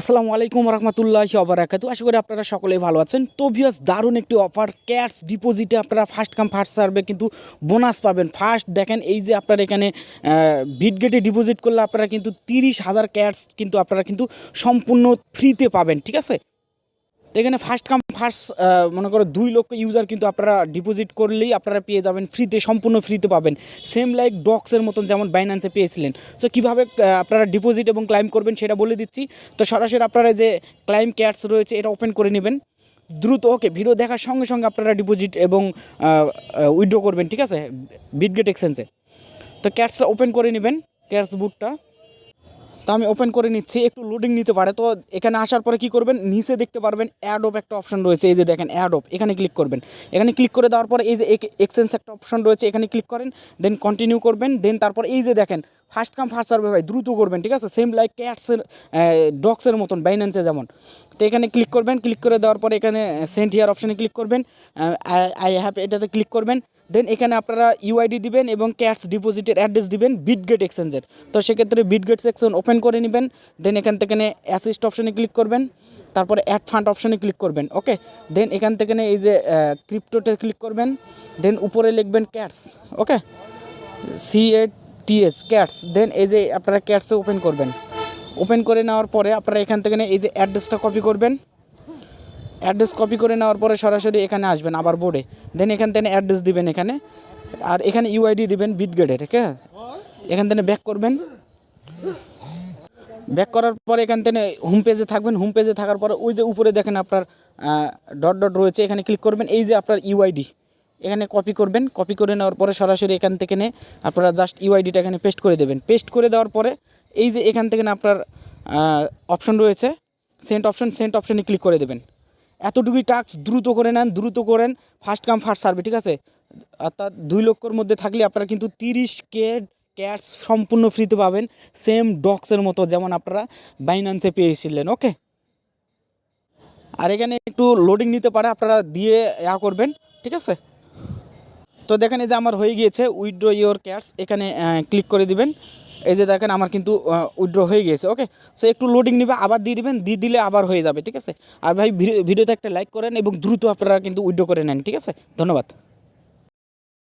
আসসালামু আলাইকুম রহমতুল্লাহ অবরাকাতু আশা করি আপনারা সকলেই ভালো আছেন। তো ভিউয়ার্স দারুণ একটি অফার ক্যাশ ডিপোজিটে আপনারা ফার্স্ট কাম ফার্স্ট সার্ভে কিন্তু বোনাস পাবেন। ফার্স্ট দেখেন এই যে আপনারা এখানে বিটগেটে ডিপোজিট করলে আপনারা কিন্তু তিরিশ হাজার ক্যাশ কিন্তু আপনারা কিন্তু সম্পূর্ণ ফ্রিতে পাবেন, ঠিক আছে? তো এখানে ফার্স্ট কাম ফার্স্ট মনে করো দুই লক্ষ ইউজার কিন্তু আপনারা ডিপোজিট করলেই আপনারা পেয়ে যাবেন ফ্রিতে সম্পূর্ণ ফ্রিতে পাবেন। সেম লাইক ডক্সের মতন যেমন বাইন্যান্সে পেয়েছিলেন। তো কীভাবে আপনারা ডিপোজিট এবং ক্লাইম করবেন সেটা বলে দিচ্ছি। তো সরাসরি আপনারা যে ক্লাইম ক্যাটস রয়েছে, এটা ওপেন করে নেবেন। দ্রুত ওকে ভিডিও দেখার সঙ্গে সঙ্গে আপনারা ডিপোজিট এবং উইড্রো করবেন, ঠিক আছে? বিটগেট এক্সচেঞ্জে তো ক্যাটসটা ওপেন করে নেবেন ক্যাটস বুকটা তো আমি ওপেন করে নিচ্ছি, একটু লোডিং নিতে পারে। তো এখানে আসার পরে কি করবেন? নিচে দেখতে পারবেন অ্যাড অফ একটা অপশন রয়েছে। এই যে দেখেন অ্যাড অফ এখানে ক্লিক করবেন। এখানে ক্লিক করে দেওয়ার পরে এই যে এক্সচেঞ্জ একটা অপশন রয়েছে, এখানে ক্লিক করেন দেন কন্টিনিউ করবেন দেন তারপর এই যে দেখেন ফার্স্ট কাম ফার্স্ট সার্ভে ভাই, দ্রুত করবেন, ঠিক আছে? সেম লাইক ক্যাটসের ডগসের মতন বাইন্যান্সে যেমন। তো এখানে ক্লিক করবেন ক্লিক করে দেওয়ার পরে এখানে সেন্ট হিয়ার অপশানে ক্লিক করবেন। আই হ্যাভ এটাতে ক্লিক করবেন। দেন এখানে আপনারা ইউআইডি দিবেন এবং ক্যাটস ডিপোজিটের অ্যাড্রেস দিবেন বিটগেট এক্সচেঞ্জের তো সেক্ষেত্রে বিটগেট সেকশন ওপেন করে নেবেন। দেন এখান থেকে অ্যাসিস্ট অপশানে ক্লিক করবেন। তারপরে অ্যাড ফান্ড অপশানে ক্লিক করবেন ওকে দেন এখান থেকে এই যে ক্রিপ্টোতে ক্লিক করবেন। দেন উপরে লিখবেন cats okay C TS, cats then এই যে আপনারা ক্যাটসে ওপেন করবেন। ওপেন করে নেওয়ার পরে আপনারা এখান থেকে এই যে অ্যাড্রেসটা কপি করবেন। অ্যাড্রেস কপি করে নেওয়ার পরে সরাসরি এখানে আসবেন আবার বোর্ডে দেন এখান থেকে অ্যাড্রেস দিবেন এখানে। আর এখানে ইউআইডি দিবেন বিটগেটে ঠিক আছে? এখান থেকে ব্যাক করবেন। ব্যাক করার পরে এখান থেকে হোম পেজে থাকবেন। হোম পেজে থাকার পরে ওই যে উপরে দেখেন আপনার ডট ডট রয়েছে। এখানে ক্লিক করবেন। এই যে আপনার ইউআইডি এখানে কপি করবেন কপি করে নেওয়ার পরে সরাসরি এখান থেকে নে, আপনারা জাস্ট ইউআইডিটা এখানে পেস্ট করে দেবেন। পেস্ট করে দেওয়ার পরে এই যে এখান থেকে না আপনার অপশন রয়েছে সেন্ট অপশন সেন্ট অপশনে ক্লিক করে দেবেন। এতটুকুই টাস্ক দ্রুত করে নেন, দ্রুত করেন ফার্স্ট কাম ফার্স্ট সার্ভে ঠিক আছে? অর্থাৎ দুই লক্ষর মধ্যে থাকলে আপনারা কিন্তু তিরিশ কে ক্যাটস সম্পূর্ণ ফ্রিতে পাবেন সেম ডক্সের মতো যেমন আপনারা বাইন্যান্সে পেয়েছিলেন ওকে আর এখানে একটু লোডিং নিতে পারে, আপনারা দিয়ে ইয়া করবেন, ঠিক আছে? তো দেখেন এই যে আমার হয়ে গিয়েছে উইড্রো ইয়োর ক্যাশ এখানে ক্লিক করে দিবেন। এই যে দেখেন আমার কিন্তু উইড্রো হয়ে গিয়েছে ওকে সো একটু লোডিং নিবে, আবার দিয়ে দিবেন, দিয়ে দিলে আবার হয়ে যাবে, ঠিক আছে? আর ভাই ভিডিওতে একটা লাইক করেন এবং দ্রুত আপনারা কিন্তু উইড্রো করে নেন, ঠিক আছে? ধন্যবাদ।